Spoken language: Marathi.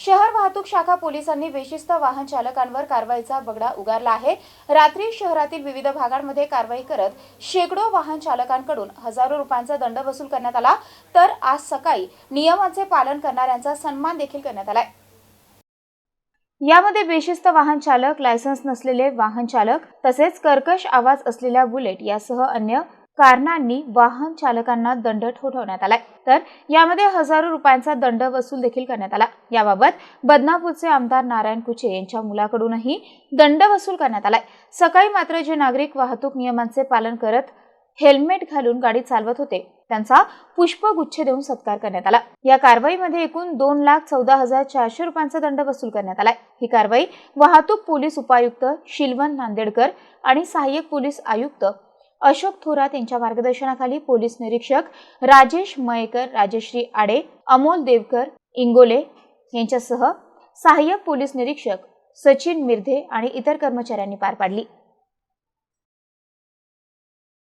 शहर वाहतूक शाखा पोलिसांनी बेशिस्त वाहन चालकांवर कारवाईचा बगडा उगारला आहे. रात्री शहरातील विविध भागांमध्ये कारवाई करत शेकडो वाहन चालकांकडून हजारो रुपयांचा दंड वसूल करण्यात आला. तर आज सकाळी नियमांचे पालन करणाऱ्यांचा सन्मान देखील करण्यात आलाय. यामध्ये बेशिस्त वाहन चालक लायसन्स नसलेले वाहन चालक तसेच कर्कश आवाज असलेल्या बुलेट यासह अन्य कारणांनी वाहन चालकांना दंड ठोठवण्यात आलाय. तर यामध्ये हजारो रुपयांचा दंड वसूल देखील करण्यात आला. याबाबत बदनापूरचे आमदार नारायण कुचे यांच्या मुलाकडूनही दंड वसूल करण्यात आलाय. सकाळी मात्र जे नागरिक वाहतूक नियमांचे पालन करत हेल्मेट घालून गाडी चालवत होते त्यांचा पुष्पगुच्छ देऊन सत्कार करण्यात आला. या कारवाईमध्ये एकूण दोन लाख चौदा हजार चारशे रुपयांचा दंड वसूल करण्यात आलाय. ही कारवाई वाहतूक पोलीस उपायुक्त शिलवन नांदेडकर आणि सहाय्यक पोलीस आयुक्त अशोक थोरात यांच्या मार्गदर्शनाखाली पोलीस निरीक्षक राजेश मयेकर राजश्री आडे अमोल देवकर इंगोले यांच्यासह सहाय्यक पोलीस निरीक्षक सचिन मिर्धे आणि इतर कर्मचाऱ्यांनी पार पाडली.